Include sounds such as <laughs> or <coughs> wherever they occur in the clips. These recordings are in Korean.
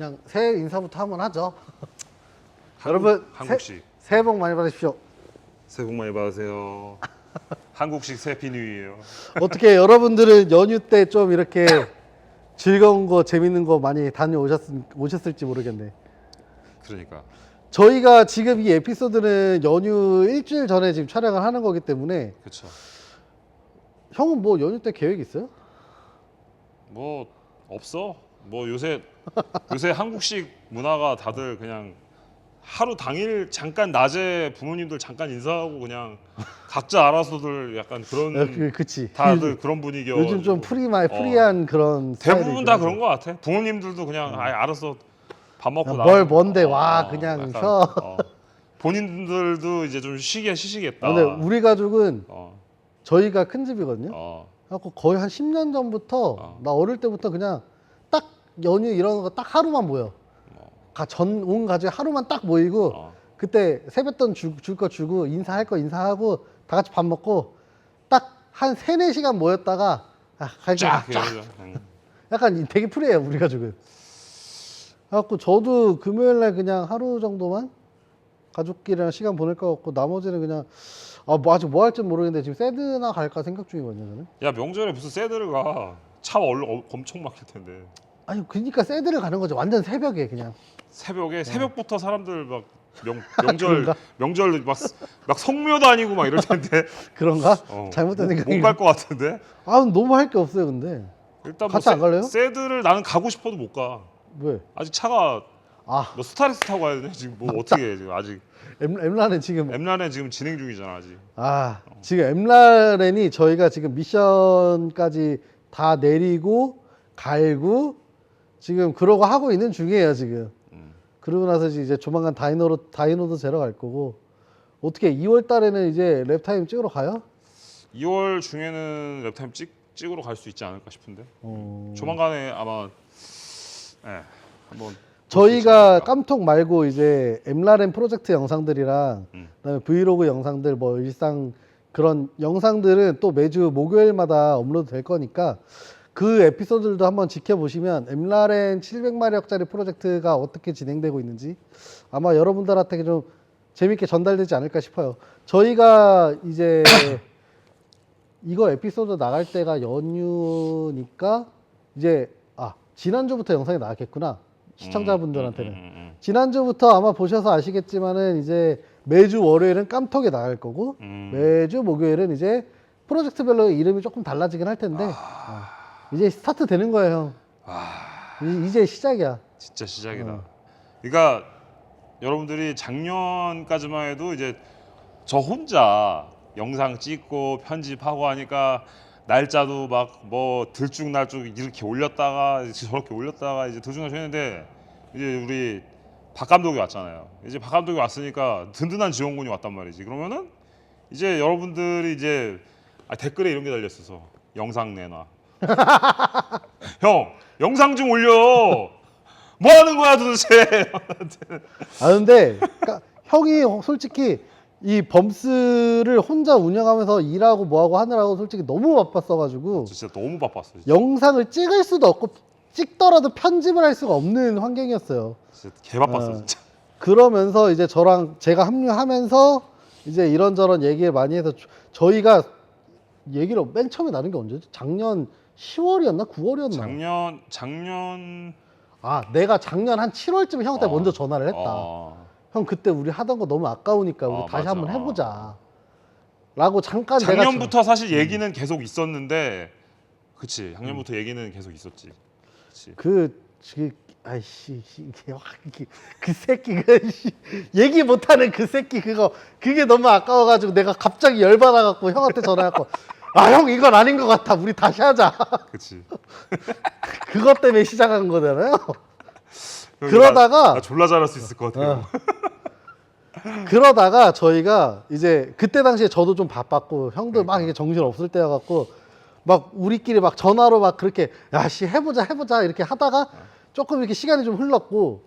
그냥 새해 인사부터 한번 하죠. <laughs> 여러분 한국식 새, 새해 복 많이 받으십시오. 새해 복 많이 받으세요. <laughs> 한국식 새피뉴이에요. 어떻게 여러분들은 연휴 때 좀 이렇게 즐거운 거 재밌는 거 많이 다녀오셨 오셨을지 모르겠네. 그러니까 저희가 지금 이 에피소드는 연휴 일주일 전에 지금 촬영을 하는 거기 때문에 그렇죠. 형은 뭐 연휴 때 계획 있어요? 뭐 없어. 뭐 요새 요새 한국식 문화가 다들 그냥 하루 당일 잠깐 낮에 부모님들 잠깐 인사하고 그냥 각자 알아서들 약간 그런 어, 그, 그치. 다들 그런 분위기여. 요즘 좀 프리마 프리한 그런 대부분 다 그런 것 같아. 부모님들도 그냥 아예 알아서 밥 먹고 야, 나가고. 뭘 뭔데, 와, 그냥 약간, 쉬어. 어. 본인들도 이제 좀 쉬게 쉬시겠다. 근데 우리 가족은 어, 저희가 큰 집이거든요. 어, 그래갖고 거의 한 10년 전부터 어. 나 어릴 때부터 그냥 딱 연휴 이런 거 딱 하루만 모여. 전온 가족 하루만 딱 모이고 어. 그때 세뱃돈 줄 거 주고 인사할 거 인사하고 다 같이 밥 먹고 딱 한 세네 시간 모였다가 아, 갈게 쫙. 쫙. 약간 이- 되게 프리해요 우리 가족은. 그래갖고 저도 금요일 날 그냥 하루 정도만 가족끼리랑 시간 보낼 것 같고 나머지는 그냥 아, 뭐 아직 뭐 할지 모르겠는데 지금 새드나 갈까 생각 중이거든요 저는. 야 명절에 무슨 새들을 가? 차 얼, 어, 엄청 막힐 텐데. 아니 그러니까 새드를 가는 거죠 완전 새벽에 그냥. 새벽에 새벽부터 사람들 막 명, 명절 그런가? 명절 막, 막 성묘도 아니고 막 이럴 텐데 <laughs> 그런가? 어, 잘못된 생각이. 못갈 것 같은데 아 너무 할 게 없어요 근데. 일단 같이 뭐 안 갈래요? 새 들을 나는 가고 싶어도 못 가. 왜? 아직 차가 아 너 스타렉스 타고 가야 돼 지금 뭐 어떻게 해 지금 아직 엠, 엠라는 지금 엠란에 지금 진행 중이잖아 아직. 아 지금 엠라렌이 저희가 지금 미션까지 다 내리고 갈고 지금 그러고 하고 있는 중이에요 지금. 음. 그러고 나서 이제 조만간 다이노로 다이노도 재러 갈 거고 어떻게 2월 달에는 이제 랩타임 찍으러 가요? 2월 중에는 랩타임 찍 찍으러 갈 수 있지 않을까 싶은데 어... 조만간에 아마 예 한번 저희가. 깜톡 말고 이제 엠라렌 프로젝트 영상들이랑 음. 그다음에 브이로그 영상들 뭐 일상 그런 영상들은 또 매주 목요일마다 업로드 될 거니까 그 에피소드들도 한번 지켜보시면 엠라렌 700마력짜리 프로젝트가 어떻게 진행되고 있는지 아마 여러분들한테 좀 재밌게 전달되지 않을까 싶어요. 저희가 이제 <coughs> 이거 에피소드 나갈 때가 연휴니까 이제 아 지난주부터 영상이 나왔겠구나 시청자분들한테는 음, 음, 음, 지난주부터 아마 보셔서 아시겠지만은 이제 매주 월요일은 깜톡에 나갈 거고 음. 매주 목요일은 이제 프로젝트별로 이름이 조금 달라지긴 할 텐데 어. 이제 스타트 되는 거예요 형. 아 이- 이제 시작이야. 진짜 시작이다. 어. 그러니까 여러분들이 작년까지만 해도 이제 저 혼자 영상 찍고 편집하고 하니까 날짜도 막 뭐 들쭉날쭉 이렇게 올렸다가 저렇게 올렸다가 이제 들쭉날쭉 했는데 이제 우리 박 감독이 왔잖아요. 이제 박 감독이 왔으니까 든든한 지원군이 왔단 말이지. 그러면은 이제 여러분들이 이제 아, 댓글에 이런 게 달렸어서 영상 내놔. <laughs> 형 영상 좀 올려. 뭐 하는 거야 도대체? 아 근데 그러니까 형이 솔직히 이 범스를 혼자 운영하면서 일하고 뭐하고 하느라고 솔직히 너무 바빴어가지고 진짜 너무 바빴어. 진짜, 영상을 찍을 수도 없고 찍더라도 편집을 할 수가 없는 환경이었어요. 진짜 개 바빴어 어. 진짜. 그러면서 이제 저랑 제가 합류하면서 이제 이런저런 얘기를 많이 해서 저- 저희가 얘기를 맨 처음에 나눈 게 언제죠? 작년 10월이었나 9월이었나? 작년 작년 아 내가 작년 한 7월쯤에 형한테 어. 먼저 전화를 했다. 어, 형 그때 우리 하던 거 너무 아까우니까 우리 어, 다시 맞아. 한번 해보자. 라고 잠깐 내가 작년부터 사실 얘기는 계속 있었는데, 그치 작년부터 얘기는 계속 있었지. 그치. 그, 그 아이씨 이게 확 이게 그 새끼 그 씨, 얘기 못하는 그 새끼 그거 그게 너무 아까워가지고 내가 갑자기 열받아갖고 형한테 전화했고 아 형 이건 아닌 것 같아 우리 다시 하자 <laughs> 그치. 그것 때문에 시작한 거잖아요 형이 그러다가- 나, 나 졸라 잘할 수 있을 것 같아요. 어. 그러다가 저희가 이제 그때 당시에 저도 좀 바빴고 형도 막 이게 정신 없을 때여 갖고 막 우리끼리 막 전화로 막 그렇게 야씨 해보자 해보자 이렇게 하다가 조금 이렇게 시간이 좀 흘렀고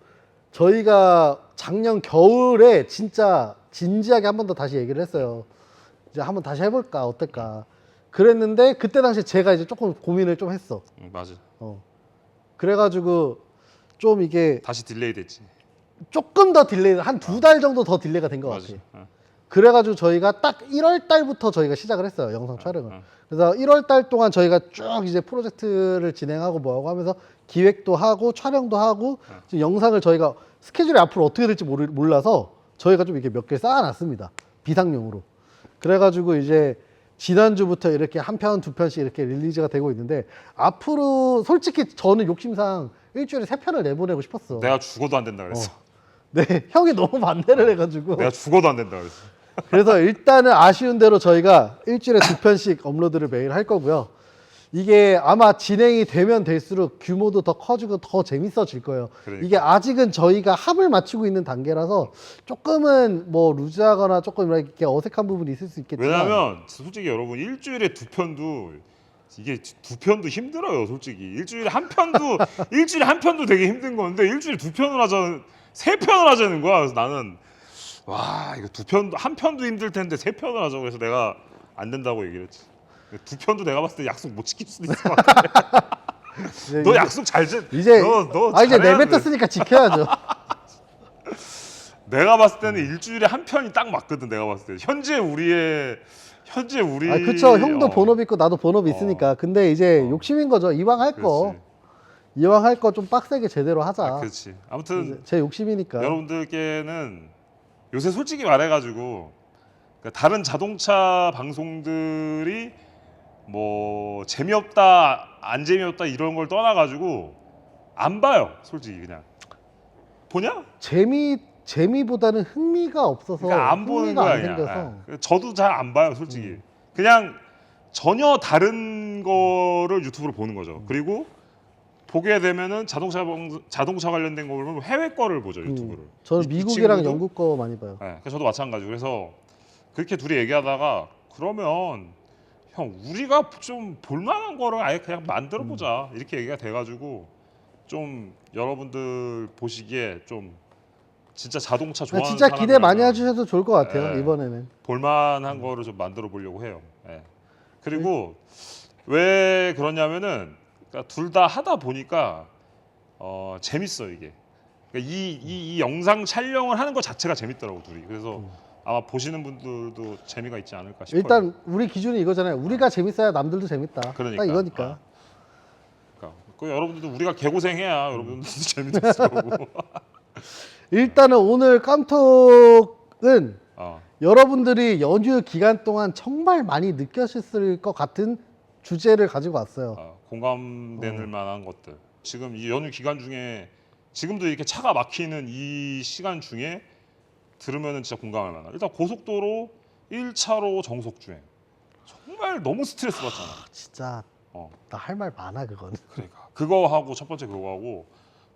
저희가 작년 겨울에 진짜 진지하게 한 번 더 다시 얘기를 했어요. 이제 한번 다시 해볼까 어떨까 그랬는데 그때 당시에 제가 이제 조금 고민을 좀 했어. 응, 맞아. 어. 그래가지고 좀 이게 다시 딜레이 됐지. 조금 더 딜레이 한 두 달 정도 더 딜레이가 된 것. 같아요. 어. 그래가지고 저희가 딱 1월 달부터 저희가 시작을 했어요 영상 촬영을. 어. 그래서 1월 달 동안 저희가 쭉 이제 프로젝트를 진행하고 뭐하고 하면서 기획도 하고 촬영도 하고 어. 지금 영상을 저희가 스케줄이 앞으로 어떻게 될지 모르, 몰라서 저희가 좀 이렇게 몇 개 쌓아놨습니다 비상용으로. 그래가지고 이제 지난주부터 이렇게 한 편 두 편씩 이렇게 릴리즈가 되고 있는데 앞으로 솔직히 저는 욕심상 일주일에 세 편을 내보내고 싶었어. 내가 죽어도 안 된다 그랬어. 네, 형이 너무 반대를 해가지고. 내가 죽어도 안 된다 그랬어. 그래서 일단은 아쉬운 대로 저희가 일주일에 두 편씩 업로드를 매일 할 거고요. 이게 아마 진행이 되면 될수록 규모도 더 커지고 더 재밌어질 거예요. 그러니까. 이게 아직은 저희가 합을 맞추고 있는 단계라서 조금은 뭐 루즈하거나 조금 이렇게 어색한 부분이 있을 수 있겠지만 왜냐면 솔직히 여러분 일주일에 두 편도 이게 두 편도 힘들어요 솔직히 일주일에 한 편도 <laughs> 일주일에 한 편도 되게 힘든 건데 일주일에 두 편을 하자 세 편을 하자는 거야 그래서 나는 와 이거 두 편도 한 편도 힘들 텐데 세 편을 하자고 해서 내가 안 된다고 얘기를 했지 두 편도 내가 봤을 때 약속 못 지킬 수도 있을 것 같아 이제 너 이제- 약속 잘 지, 이제 너, 너 아 이제 잘해야 돼. 내뱉었으니까 지켜야죠. <laughs> 내가 봤을 때는 일주일에 한 편이 딱 맞거든 내가 봤을 때 현재 우리의 현재 우리 아 그쵸 형도 어, 본업 있고 나도 본업 있으니까 근데 이제 어. 욕심인 거죠. 이왕 할 거 그렇지. 이왕 할 거 좀 빡세게 제대로 하자. 아, 그렇지 아무튼 이제 제 욕심이니까. 여러분들께는 요새 솔직히 말해가지고 그러니까 다른 자동차 방송들이 뭐 재미없다 안 재미없다 이런 걸 떠나가지고 안 봐요 솔직히 그냥 보냐? 재미 재미보다는 흥미가 없어서 그러니까 안 보는 흥미가 거야 안 그냥 생겨서 음. 예. 저도 잘 안 봐요 솔직히 그냥 전혀 다른 거를 유튜브로 보는 거죠 음. 그리고 보게 되면은 자동차 방- 자동차 관련된 거 보면 해외 거를 보죠 유튜브를 음, 저는 이- 이 미국이랑 친구도 영국 거 많이 봐요. 네, 그래서 저도 마찬가지고 그래서 그렇게 둘이 얘기하다가 그러면 형 우리가 좀 볼만한 거를 아예 그냥 만들어 보자 음. 이렇게 얘기가 돼가지고 좀 여러분들 보시기에 좀 진짜 자동차 좋아하는 진짜 기대 많이 해주셔도 좋을 것 같아요 네. 이번에는. 볼만한 거를 좀 만들어 보려고 해요. 예. 그리고 왜 그러냐면은 그러니까 둘 다 하다 보니까 어, 재밌어 이게. 그러니까 이, 이, 이 영상 촬영을 하는 것 자체가 재밌더라고 둘이. 그래서 아마 보시는 분들도 재미가 있지 않을까 싶어요. 일단 우리 기준이 이거잖아요. 우리가 재밌어야 남들도 재밌다. 그러니까. 딱 이거니까. 아. 그러니까 그 여러분들도 우리가 개고생해야 여러분들도 <laughs> 재밌을 거고. 일단은 오늘 깜톡은 어. 여러분들이 연휴 기간 동안 정말 많이 느꼈을 것 같은 주제를 가지고 왔어요. 어, 공감되는 만한 것들. 지금 이 연휴 기간 중에 지금도 이렇게 차가 막히는 이 시간 중에 들으면은 진짜 공감할 만한. 일단 고속도로 1차로 정속 주행. 정말 너무 스트레스 받잖아. 진짜 어, 나 할 말 많아 그건. 그러니까 그거 하고 첫 번째 그거 하고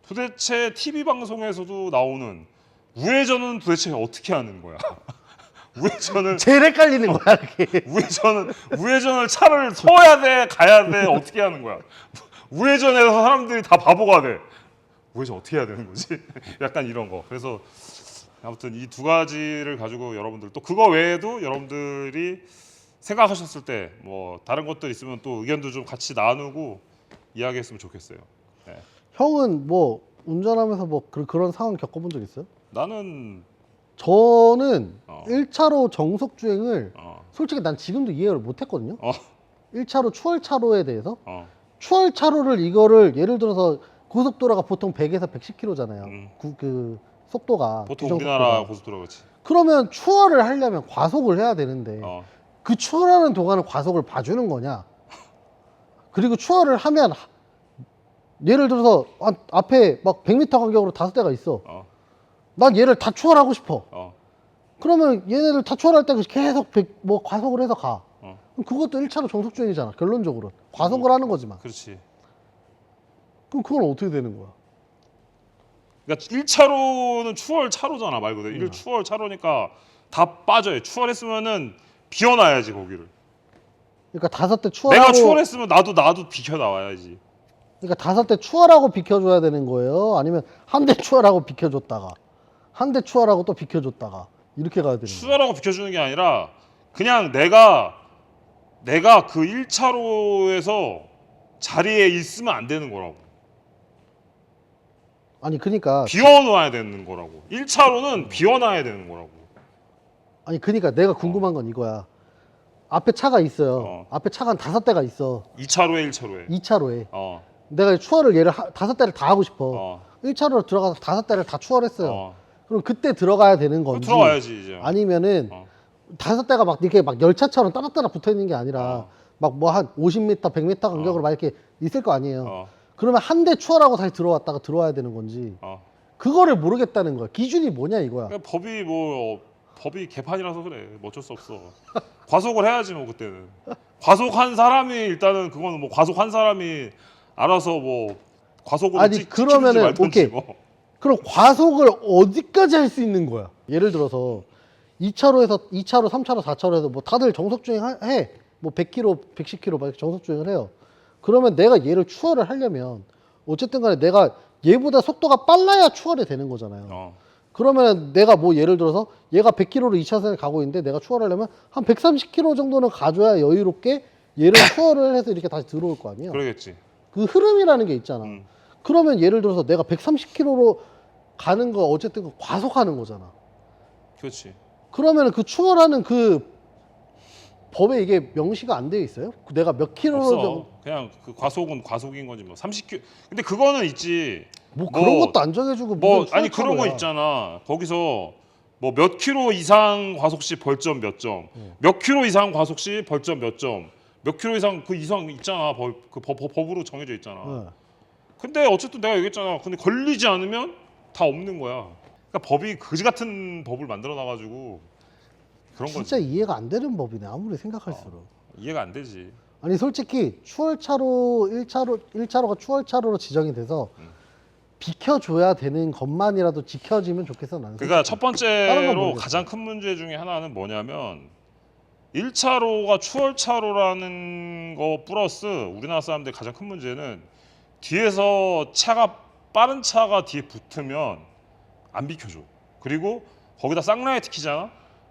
도대체 TV 방송에서도 나오는 우회전은 도대체 어떻게 하는 거야? <laughs> 우회전을 제일 헷갈리는 거야 이게. <laughs> 우회전은 우회전을 차를 서야 돼 가야 돼 어떻게 하는 거야 우회전에서 사람들이 다 바보가 돼 우회전 어떻게 해야 되는 거지 <laughs> 약간 이런 거 그래서 아무튼 이 두 가지를 가지고 여러분들 또 그거 외에도 여러분들이 생각하셨을 때 뭐 다른 것들 있으면 또 의견도 좀 같이 나누고 이야기했으면 좋겠어요 네. 형은 뭐 운전하면서 뭐 그, 그런 상황 겪어본 적 있어요? 나는 저는 어. 1차로 정속 주행을 어, 솔직히 난 지금도 이해를 못 했거든요. 어, 1차로 추월 차로에 대해서 어, 추월 차로를 이거를 예를 들어서 고속도로가 보통 100에서 110km잖아요. 음. 그 속도가 보통 규정 우리나라 속도가. 고속도로 그렇지 그러면 추월을 하려면 과속을 해야 되는데 어, 그 추월하는 동안은 과속을 봐주는 거냐? 그리고 추월을 하면 하- 예를 들어서 아, 앞에 막 100m 간격으로 다섯 대가 있어. 어, 난 얘를 다 추월하고 싶어. 어, 그러면 얘네들 다 추월할 때 계속 백- 뭐 과속을 해서 가. 어. 그럼 그것도 1차로 정속 주행이잖아. 결론적으로 과속을 하는 거지만. 그렇지 그럼 그건 어떻게 되는 거야? 그러니까 1차로는 추월 차로잖아 말 그대로. 음. 1 추월 차로니까 다 빠져요. 추월했으면은 비워놔야지 거기를. 그러니까 다섯 대 추월하고 내가 추월했으면 나도 나도 비켜 나와야지. 그러니까 다섯 대 추월하고 비켜줘야 되는 거예요. 아니면 한 대 추월하고 비켜줬다가 한 대 추월하고 또 비켜줬다가 이렇게 가야 되는 거예요. 추월하고 비켜주는 게 아니라 그냥 내가 내가 그 1차로에서 자리에 있으면 안 되는 거라고. 아니 그러니까 비워놔야 되는 거라고. 1차로는 비워놔야 되는 거라고. 아니 그러니까 내가 궁금한 건 이거야. 앞에 차가 있어요. 어. 앞에 차가 한 다섯 대가 있어. 2차로에 1차로에. 2차로에. 어. 내가 추월을 얘를 하- 다섯 대를 다 하고 싶어. 어. 1차로로 들어가서 다섯 대를 다 추월했어요. 어. 그럼 그때 들어가야 되는 그럼 건지 들어가야지 이제. 아니면은 어. 다섯 대가 막 이렇게 막 열차처럼 따닥따닥 붙어 있는 게 아니라 어. 막 뭐 한 50m, 100m 간격으로 막 이렇게 있을 거 아니에요. 어. 그러면 한 대 추월하고 다시 들어왔다가 들어와야 되는 건지 어. 그거를 모르겠다는 거야. 기준이 뭐냐 이거야. 그러니까 법이 뭐 어, 법이 개판이라서 그래. 뭐 어쩔 수 없어. <laughs> 과속을 해야지 뭐 그때는. 과속한 사람이 일단은 그거는 뭐 과속한 사람이 알아서 뭐 과속으로 아니, 찍, 그러면은 말든지 오케이. 뭐. 그럼 과속을 어디까지 할 수 있는 거야? 예를 들어서 2차로에서 2차로, 3차로, 4차로에서 뭐 다들 정속 주행 하- 해. 뭐 100km, 110km 막 정속 주행을 해요. 그러면 내가 얘를 추월을 하려면 어쨌든 간에 내가 얘보다 속도가 빨라야 추월이 되는 거잖아요. 어. 그러면 내가 뭐 예를 들어서 얘가 100km로 2차선을 가고 있는데 내가 추월하려면 한 130km 정도는 가줘야 여유롭게 얘를 <coughs> 추월을 해서 이렇게 다시 들어올 거 아니에요. 그러겠지. 그 흐름이라는 게 있잖아. 음. 그러면 예를 들어서 내가 130km로 가는 거 어쨌든 그 과속하는 거잖아. 그렇지. 그러면 그 추월하는 그 법에 이게 명시가 안 되어 있어요? 내가 몇 킬로 없어. 정도 그냥 그 과속은 과속인 거지 뭐. 30km. 근데 그거는 있지. 뭐 뭐- 그런 것도 안 정해주고 뭐 무슨 아니 그런 거. 있잖아. 거기서 뭐 몇 킬로 이상 과속 시 벌점 몇 점, 네. 몇 킬로 이상 과속 시 벌점 몇 점, 몇 킬로 이상 그 이상 있잖아. 법, 그 법, 법, 법으로 정해져 있잖아. 네. 근데 어쨌든 내가 얘기했잖아. 근데 걸리지 않으면 다 없는 거야. 그러니까 법이 그지 같은 법을 만들어 놔가지고 그런 진짜. 이해가 안 되는 법이네 아무리 생각할수록. 이해가 안 되지. 아니 솔직히 추월차로 1차로 1차로가 추월차로로 지정이 돼서 음. 비켜줘야 되는 것만이라도 지켜지면 좋겠어 나는. 그러니까 첫 다른 건 번째로 모르겠어. 가장 큰 문제 중에 하나는 뭐냐면 1차로가 추월차로라는 거 플러스 우리나라 사람들 가장 큰 문제는 뒤에서 차가 빠른 차가 뒤에 붙으면 안 비켜줘. 그리고 거기다 쌍라이트 키잖아.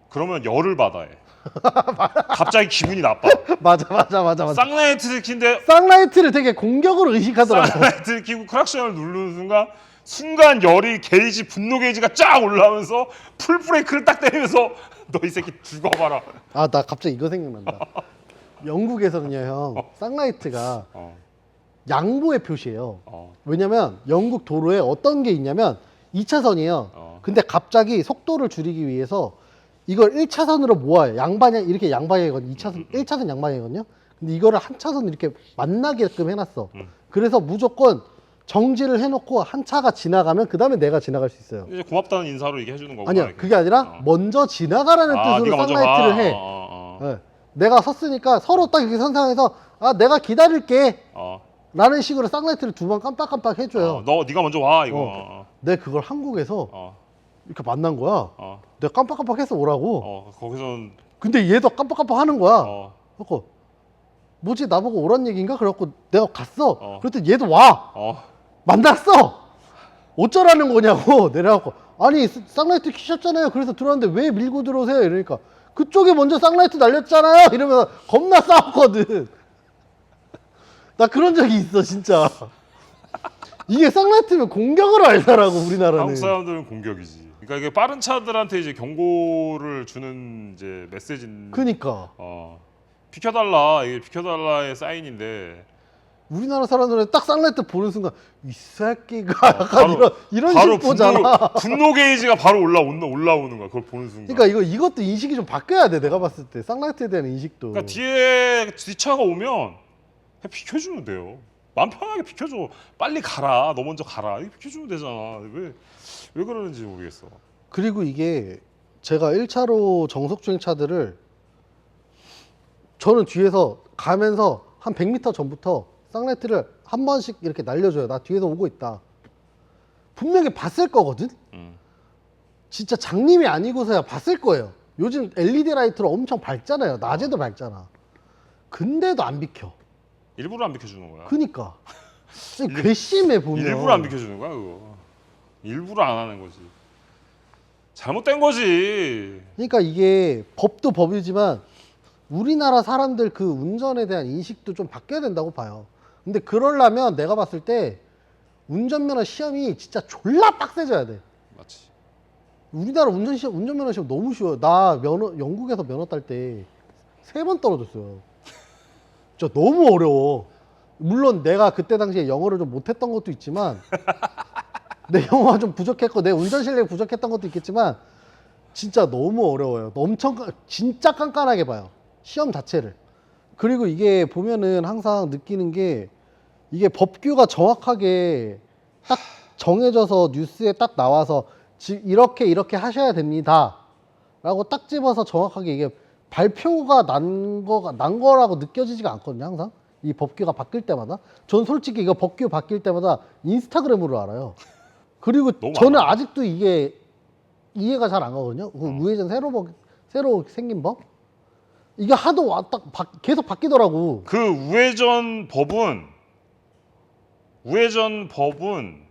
그러면 열을 받아 해. <laughs> 갑자기 기분이 나빠. <laughs> 맞아 맞아 맞아 맞아. 쌍라이트를 킨데 쌍라이트를 되게 공격으로 의식하더라고. 쌍라이트를 키고 크락션을 누르는 순간 순간 열이 게이지 분노 게이지가 쫙 올라오면서 풀 브레이크를 딱 때리면서 <laughs> 너 이 새끼 죽어봐라. 아 나 갑자기 이거 생각난다. 영국에서는요 형 쌍라이트가 어, 양보의 표시예요. 어, 왜냐면 영국 도로에 어떤 게 있냐면 2차선이에요. 어. 근데 갑자기 속도를 줄이기 위해서 이걸 1차선으로 모아요. 양방향 이렇게 양방향이거든요. 2차선 1차선 양방향이거든요. 근데 이거를 한 차선 이렇게 만나게끔 해놨어. 음. 그래서 무조건 정지를 해놓고 한 차가 지나가면 그 다음에 내가 지나갈 수 있어요. 이제 고맙다는 인사로 얘기 해주는 거구나. 아니야 이렇게. 그게 아니라 어. 먼저 지나가라는 아, 뜻으로 네가 먼저 쌍라이트를 가. 해. 어, 어, 어. 네. 내가 섰으니까 서로 딱 이렇게 선 상황에서 아 내가 기다릴게 어. 라는 식으로 쌍라이트를 두 번 깜빡깜빡 해줘요. 어, 너 네가 먼저 와 이거. 어. 어, 내 그걸 한국에서 어, 이렇게 만난 거야. 어, 내가 깜빡깜빡해서 오라고. 어, 거기선 근데 얘도 깜빡깜빡 하는 거야. 어, 그래갖고 뭐지 나보고 오란 얘기인가? 그래갖고 내가 갔어. 어. 그랬더니 얘도 와. 어, 만났어. 어쩌라는 거냐고 <laughs> 내려갖고 아니 쌍라이트 키셨잖아요. 그래서 들어왔는데 왜 밀고 들어오세요? 이러니까 그쪽에 먼저 쌍라이트 날렸잖아요. 이러면서 겁나 싸웠거든. <laughs> 나 그런 적이 있어 진짜. 이게 쌍라이트면 공격으로 알더라고 우리나라는. 한국 사람들은 공격이지. 그러니까 이게 빠른 차들한테 이제 경고를 주는 이제 메시지인. 그니까 어, 비켜달라 이게 비켜달라의 사인인데 우리나라 사람들은 딱 쌍라이트 보는 순간 이 새끼가 약간 바로- 이런 이런 바로 식 보잖아. 분노, 분노 게이지가 바로 올라오는 올라오는 거야. 그걸 보는 순간. 그러니까 이거 이것도 인식이 좀 바뀌어야 돼. 내가 봤을 때 쌍라이트에 대한 인식도. 그러니까 뒤에 뒷차가 오면 그냥 비켜주면 돼요. 마음 편하게 비켜줘. 빨리 가라. 너 먼저 가라. 이렇게 비켜주면 되잖아. 왜, 왜 그러는지 모르겠어. 그리고 이게 제가 1차로 정속 주행 차들을 저는 뒤에서 가면서 한 100m 전부터 쌍라이트를 한 번씩 이렇게 날려줘요. 나 뒤에서 오고 있다. 분명히 봤을 거거든. 음. 진짜 장님이 아니고서야 봤을 거예요. 요즘 LED 라이트로 엄청 밝잖아요. 낮에도 밝잖아. 근데도 안 비켜. 일부러 안 비켜주는 거야. 그니까 <laughs> 괘씸해 보면 일부러 안 비켜주는 거야 그거. 일부러 안 하는 거지. 잘못된 거지. 그러니까 이게 법도 법이지만 우리나라 사람들 그 운전에 대한 인식도 좀 바뀌어야 된다고 봐요. 근데 그러려면 내가 봤을 때 운전면허 시험이 진짜 졸라 빡세져야 돼. 맞지. 우리나라 운전 시험 운전면허 시험 너무 쉬워요. 나 면허 영국에서 면허 딸 때 세 번 떨어졌어요. 진짜 너무 어려워. 물론 내가 그때 당시에 영어를 좀 못했던 것도 있지만 <laughs> 내 영어가 좀 부족했고 내 운전 실력이 부족했던 것도 있겠지만 진짜 너무 어려워요. 엄청 깐- 진짜 깐깐하게 봐요. 시험 자체를. 그리고 이게 보면은 항상 느끼는 게 이게 법규가 정확하게 딱 정해져서 뉴스에 딱 나와서 지- 이렇게 이렇게 하셔야 됩니다. 라고 딱 집어서 정확하게 이게 발표가 난 거가 난 거라고 느껴지지가 않거든요, 항상. 이 법규가 바뀔 때마다. 전 솔직히 이거 법규 바뀔 때마다 인스타그램으로 알아요. 그리고 너무 저는 많아. 아직도 이게 이해가 잘 안 가거든요. 그 우회전 새로 법- 새로 생긴 법. 이게 하도 왔다 바- 계속 바뀌더라고. 그 우회전 법은 우회전 법은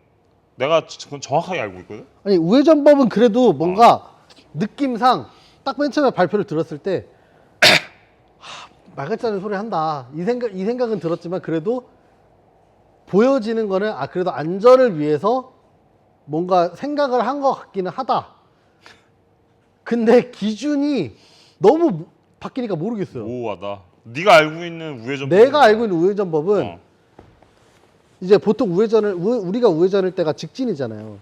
내가 그건 정확하게 알고 있거든. 아니 우회전법은 그래도 뭔가 느낌상 딱 맨 처음에 발표를 들었을 때 <clears throat> 하, 말 같지 않은 소리 한다 이 생각 이 생각은 들었지만 그래도 보여지는 거는 아 그래도 안전을 위해서 뭔가 생각을 한 것 같기는 하다. 근데 기준이 너무 무- 바뀌니까 모르겠어요. 모호하다. 네가 알고 있는 우회전 내가 알고 있는 우회전법은 어. 이제 보통 우회전을 우- 우리가 우회전할 때가 직진이잖아요.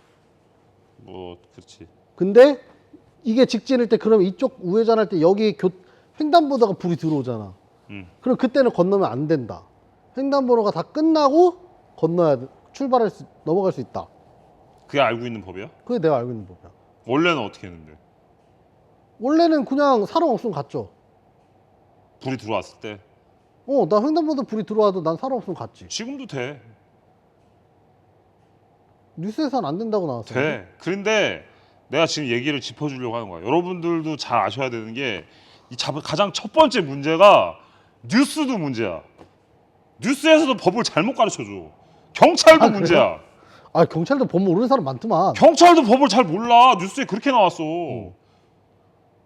뭐 그렇지. 근데 이게 직진일 때 그러면 이쪽 우회전 할 때 여기 교, 횡단보도가 불이 들어오잖아. 음. 그럼 그때는 건너면 안 된다. 횡단보도가 다 끝나고 건너야 돼. 출발할 수 넘어갈 수 있다. 그게 알고 있는 법이야? 그게 내가 알고 있는 법이야. 원래는 어떻게 했는데? 원래는 그냥 사람 없으면 갔죠. 불이 들어왔을 때 어, 나 횡단보도 불이 들어와도 난 사람 없으면 갔지. 지금도 돼. 뉴스에서는 안 된다고 나왔어. 돼. 그런데 내가 지금 얘기를 짚어주려고 하는 거야. 여러분들도 잘 아셔야 되는 게 이 가장 첫 번째 문제가 뉴스도 문제야. 뉴스에서도 법을 잘못 가르쳐 줘. 경찰도 아? 문제야. 아, 경찰도 법 모르는 사람 많더만. 경찰도 법을 잘 몰라. 뉴스에 그렇게 나왔어.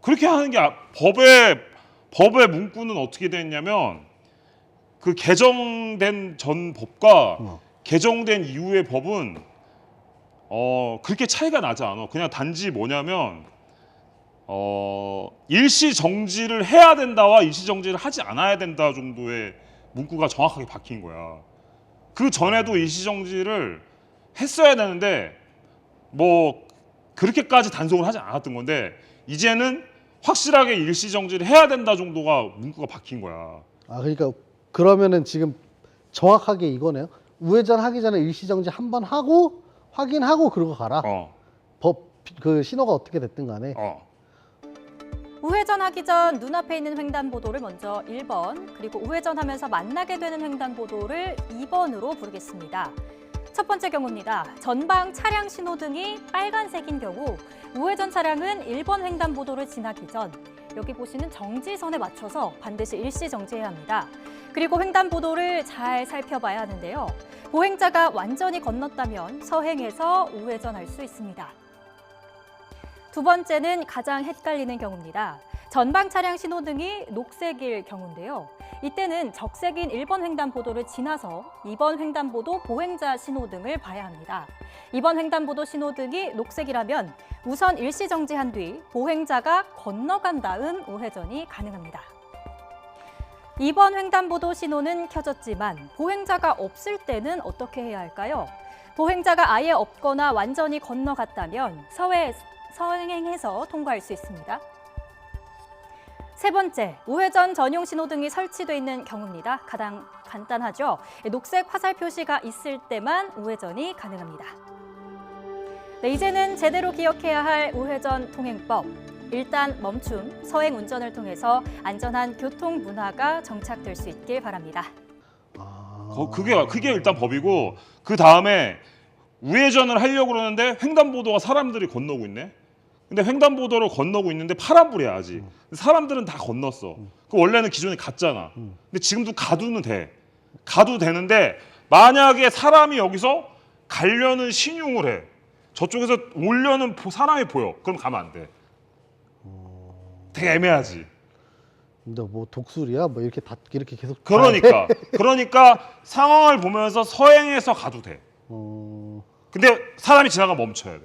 그렇게 하는 게 아- 법의 법의 문구는 어떻게 됐냐면 그 개정된 전 법과 어. 개정된 이후의 법은 어 그렇게 차이가 나지 않아. 그냥 단지 뭐냐면 어 일시 정지를 해야 된다와 일시 정지를 하지 않아야 된다 정도의 문구가 정확하게 바뀐 거야. 그 전에도 일시 정지를 했어야 되는데 뭐 그렇게까지 단속을 하지 않았던 건데 이제는 확실하게 일시 정지를 해야 된다 정도가 문구가 바뀐 거야. 아, 그러니까 그러면은 지금 정확하게 이거네요. 우회전 하기 전에 일시 정지 한 번 하고 확인하고 그러고 가라. 어, 법 그 신호가 어떻게 됐든 간에. 어. 우회전하기 전 눈앞에 있는 횡단보도를 먼저 1번, 그리고 우회전하면서 만나게 되는 횡단보도를 2번으로 부르겠습니다. 첫 번째 경우입니다. 전방 차량 신호등이 빨간색인 경우 우회전 차량은 1번 횡단보도를 지나기 전 여기 보시는 정지선에 맞춰서 반드시 일시 정지해야 합니다. 그리고 횡단보도를 잘 살펴봐야 하는데요. 보행자가 완전히 건넜다면 서행해서 우회전할 수 있습니다. 두 번째는 가장 헷갈리는 경우입니다. 전방 차량 신호등이 녹색일 경우인데요. 이때는 적색인 1번 횡단보도를 지나서 2번 횡단보도 보행자 신호등을 봐야 합니다. 2번 횡단보도 신호등이 녹색이라면 우선 일시 정지한 뒤 보행자가 건너간 다음 우회전이 가능합니다. 2번 횡단보도 신호는 켜졌지만 보행자가 없을 때는 어떻게 해야 할까요? 보행자가 아예 없거나 완전히 건너갔다면 서해, 서행해서 통과할 수 있습니다. 세 번째, 우회전 전용 신호등이 설치되어 있는 경우입니다. 가장 간단하죠. 녹색 화살 표시가 있을 때만 우회전이 가능합니다. 네, 이제는 제대로 기억해야 할 우회전 통행법. 일단 멈춤, 서행 운전을 통해서 안전한 교통 문화가 정착될 수 있길 바랍니다. 아. 거- 그게 그게 일단 법이고 그 다음에 우회전을 하려고 그러는데 횡단보도가 사람들이 건너고 있네. 근데 횡단보도를 건너고 있는데 파란불이야 아직. 사람들은 다 건넜어. 그 원래는 기존에 갔잖아. 음. 근데 지금도 가도는 돼. 가도 되는데 만약에 사람이 여기서 가려는 신용을 해. 저쪽에서 오려는 보- 사람이 보여. 그럼 가면 안 돼. 되게 애매하지. 근데 뭐 독수리야? 뭐 이렇게 다 이렇게 계속 그러니까 <laughs> 그러니까 상황을 보면서 서행해서 가도 돼. 어, 근데 사람이 지나가면 멈춰야 돼.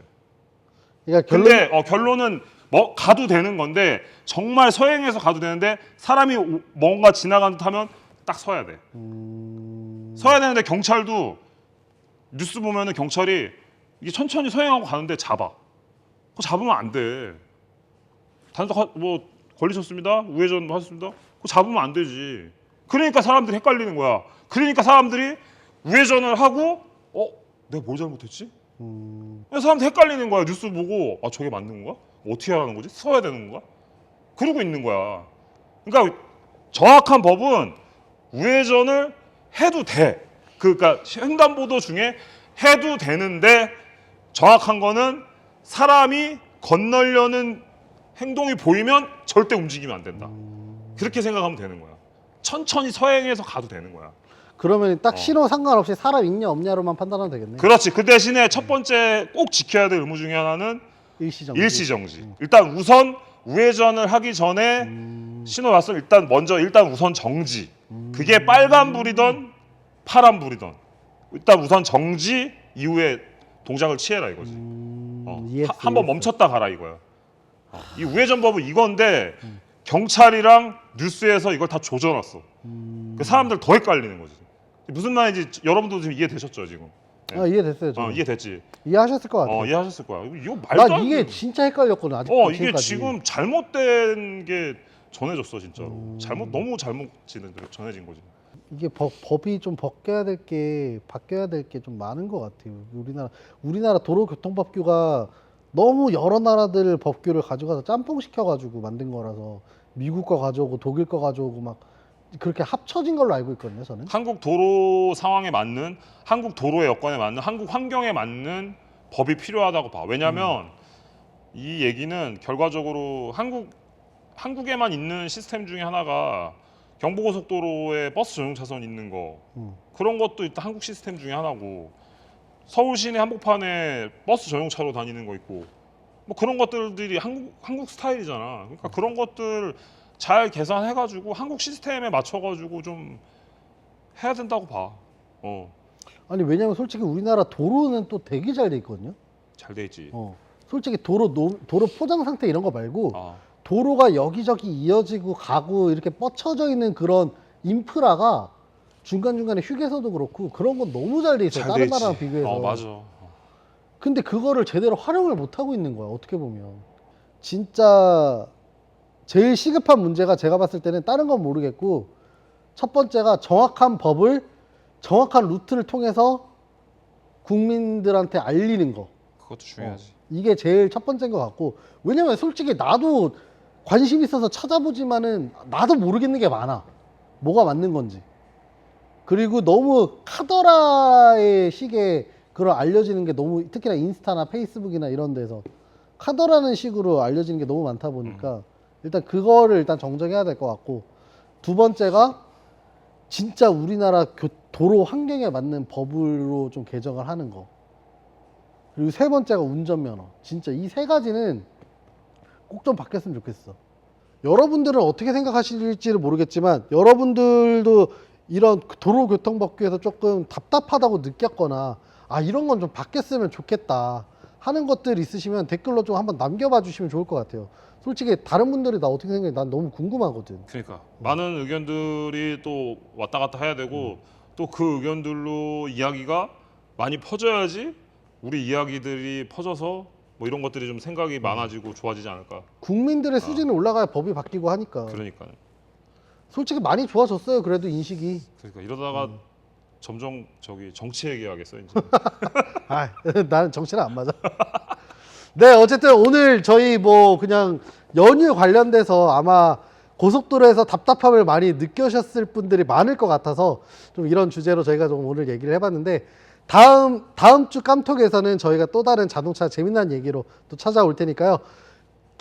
그러니까 결론 근데 어, 결론은 뭐 가도 되는 건데 정말 서행해서 가도 되는데 사람이 오- 뭔가 지나간 듯하면 딱 서야 돼. 음, 서야 되는데 경찰도 뉴스 보면은 경찰이 이게 천천히 서행하고 가는데 잡아. 그거 잡으면 안 돼. 단속 하- 뭐 걸리셨습니다. 우회전 하셨습니다. 그거 잡으면 안 되지. 그러니까 사람들이 헷갈리는 거야. 그러니까 사람들이 우회전을 하고 어 내가 뭘 잘못했지? 음, 그래서 사람들 헷갈리는 거야. 뉴스 보고 아 저게 맞는 거야? 어떻게 하라는 거지? 서야 되는 거야? 그러고 있는 거야. 그러니까 정확한 법은 우회전을 해도 돼. 그, 그러니까 횡단보도 중에 해도 되는데 정확한 거는 사람이 건너려는 행동이 보이면 절대 움직이면 안 된다. 그렇게 생각하면 되는 거야. 천천히 서행해서 가도 되는 거야. 그러면 딱 어. 신호 상관없이 사람 있냐 없냐로만 판단하면 되겠네. 그렇지. 그 대신에 첫 번째 꼭 지켜야 될 의무 중에 하나는 일시정지. 일시정지. 일단 우선 우회전을 하기 전에 음, 신호 왔으면 일단 먼저 일단 우선 정지. 그게 빨간 불이던 파란 불이던 일단 우선 정지 이후에 동작을 취해라 이거지. 음, 어, 이해했어, 한 번 이해했어. 멈췄다 가라 이거야. 어, 이 우회전 법은 이건데 경찰이랑 뉴스에서 이걸 다 조져놨어. 음, 그 사람들 더 헷갈리는 거지. 무슨 말인지 여러분도 지금 이해되셨죠 지금? 아, 이해됐어요. 저. 어, 이해됐지. 이해하셨을 것 같아요. 어, 이해하셨을 거야. 이거 말도 나 안 이게 되는 진짜 헷갈렸거든 아직 어 이게 지금 잘못된 게 전해졌어 진짜로 음. 잘못 너무 잘못 지는 전해진 거지 이게 법, 법이 좀 바뀌어야 될 게 바뀌어야 될 게 좀 많은 것 같아요. 우리나라 우리나라 도로교통법규가 너무 여러 나라들 법규를 가져가서 짬뽕 시켜가지고 만든 거라서 미국 거 가져오고 독일 거 가져오고 막 그렇게 합쳐진 걸로 알고 있거든요. 저는. 한국 도로 상황에 맞는 한국 도로의 여건에 맞는 한국 환경에 맞는 법이 필요하다고 봐 왜냐하면 이 얘기는 결과적으로 한국 한국에만 있는 시스템 중에 하나가 경부고속도로에 버스 전용 차선 있는 거 음. 그런 것도 일단 한국 시스템 중에 하나고 서울 시내 한복판에 버스 전용차로 다니는 거 있고 뭐 그런 것들이 한국 한국 스타일이잖아. 그러니까 그런 것들 잘 계산해가지고 한국 시스템에 맞춰가지고 좀 해야 된다고 봐. 어, 아니 왜냐면 솔직히 우리나라 도로는 또 되게 잘 돼 있거든요. 잘 돼 있지. 어. 솔직히 도로 노, 도로 포장 상태 이런 거 말고 아, 도로가 여기저기 이어지고 가고 이렇게 뻗쳐져 있는 그런 인프라가 중간중간에 휴게소도 그렇고 그런 건 너무 잘 돼 있어요. 잘 다른 돼. 나라랑 비교해서. 어, 맞아. 근데 그거를 제대로 활용을 못 하고 있는 거야. 어떻게 보면. 진짜 제일 시급한 문제가 제가 봤을 때는 다른 건 모르겠고 첫 번째가 정확한 법을 정확한 루트를 통해서 국민들한테 알리는 거. 그것도 중요하지. 이게 제일 첫 번째인 것 같고 왜냐면 솔직히 나도 관심 있어서 찾아보지만은 나도 모르겠는 게 많아 뭐가 맞는 건지 그리고 너무 카더라의 식의 그런 알려지는 게 너무 특히나 인스타나 페이스북이나 이런 데서 카더라는 식으로 알려지는 게 너무 많다 보니까 일단 그거를 일단 정정해야 될 것 같고 두 번째가 진짜 우리나라 교- 도로 환경에 맞는 법으로 좀 개정을 하는 거 그리고 세 번째가 운전면허. 진짜 이 세 가지는 꼭 좀 바뀌었으면 좋겠어. 여러분들은 어떻게 생각하실지를 모르겠지만 여러분들도 이런 도로교통법규에서 조금 답답하다고 느꼈거나 아 이런 건 좀 바뀌었으면 좋겠다 하는 것들 있으시면 댓글로 좀 한번 남겨봐 주시면 좋을 것 같아요. 솔직히 다른 분들이 나 어떻게 생각해? 난 너무 궁금하거든. 그러니까 많은 의견들이 또 왔다 갔다 해야 되고 또 그 의견들로 이야기가 많이 퍼져야지 우리 이야기들이 퍼져서 뭐 이런 것들이 좀 생각이 많아지고 좋아지지 않을까. 국민들의 수준이 올라가야 법이 바뀌고 하니까. 그러니까. 솔직히 많이 좋아졌어요. 그래도 인식이. 그러니까 이러다가 점점 저기 정치 얘기하겠어 이제. <laughs> 아, 나는 정치는 안 맞아. <laughs> 네, 어쨌든 오늘 저희 뭐 그냥 연휴 관련돼서 아마 고속도로에서 답답함을 많이 느끼셨을 분들이 많을 것 같아서 좀 이런 주제로 저희가 좀 오늘 얘기를 해봤는데 다음 다음 주 깜톡에서는 저희가 또 다른 자동차 재미난 얘기로 또 찾아올 테니까요.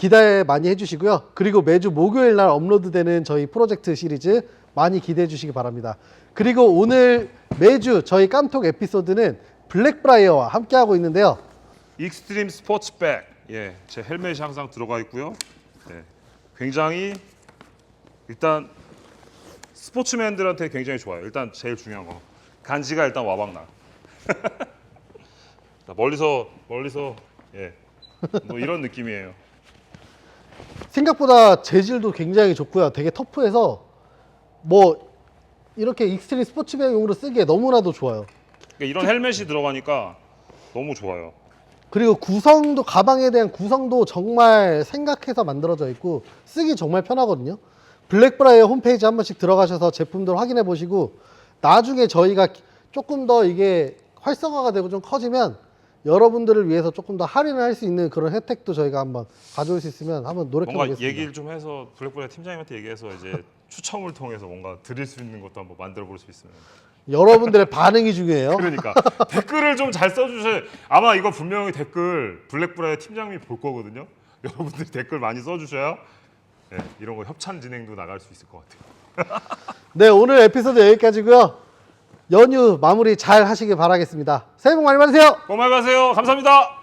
기대 많이 해주시고요. 그리고 매주 목요일 날 업로드되는 저희 프로젝트 시리즈 많이 기대해 주시기 바랍니다. 그리고 오늘 매주 저희 깜톡 에피소드는 블랙브라이어와 함께하고 있는데요. 익스트림 스포츠백. 예, 제 헬멧이 항상 들어가 있고요. 예, 굉장히 일단 스포츠맨들한테 굉장히 좋아요. 일단 제일 중요한 거 간지가 일단 와박나. <laughs> 자, 멀리서 멀리서 예. 뭐 이런 느낌이에요. 생각보다 재질도 굉장히 좋고요. 되게 터프해서 뭐 이렇게 익스트림 스포츠백용으로 쓰기에 너무나도 좋아요. 그러니까 이런 헬멧이 들어가니까 너무 좋아요. 그리고 구성도 가방에 대한 구성도 정말 생각해서 만들어져 있고 쓰기 정말 편하거든요. 블랙브라이어 홈페이지 한 번씩 들어가셔서 제품들 확인해 보시고 나중에 저희가 조금 더 이게 활성화가 되고 좀 커지면 여러분들을 위해서 조금 더 할인을 할 수 있는 그런 혜택도 저희가 한번 가져올 수 있으면 한번 노력해 뭔가 보겠습니다. 얘기를 좀 해서 블랙브라이 팀장님한테 얘기해서 이제 <laughs> 추첨을 통해서 뭔가 드릴 수 있는 것도 한번 만들어 볼 수 있으면. 여러분들의 반응이 중요해요. <laughs> 그러니까 댓글을 좀 잘 써주세요. 아마 이거 분명히 댓글 블랙브라이 팀장님이 볼 거거든요. 여러분들이 댓글 많이 써주셔야 네, 이런 거 협찬 진행도 나갈 수 있을 것 같아요. <laughs> 네, 오늘 에피소드 여기까지고요. 연휴 마무리 잘 하시길 바라겠습니다. 새해 복 많이 받으세요. 고마워 가세요. 감사합니다.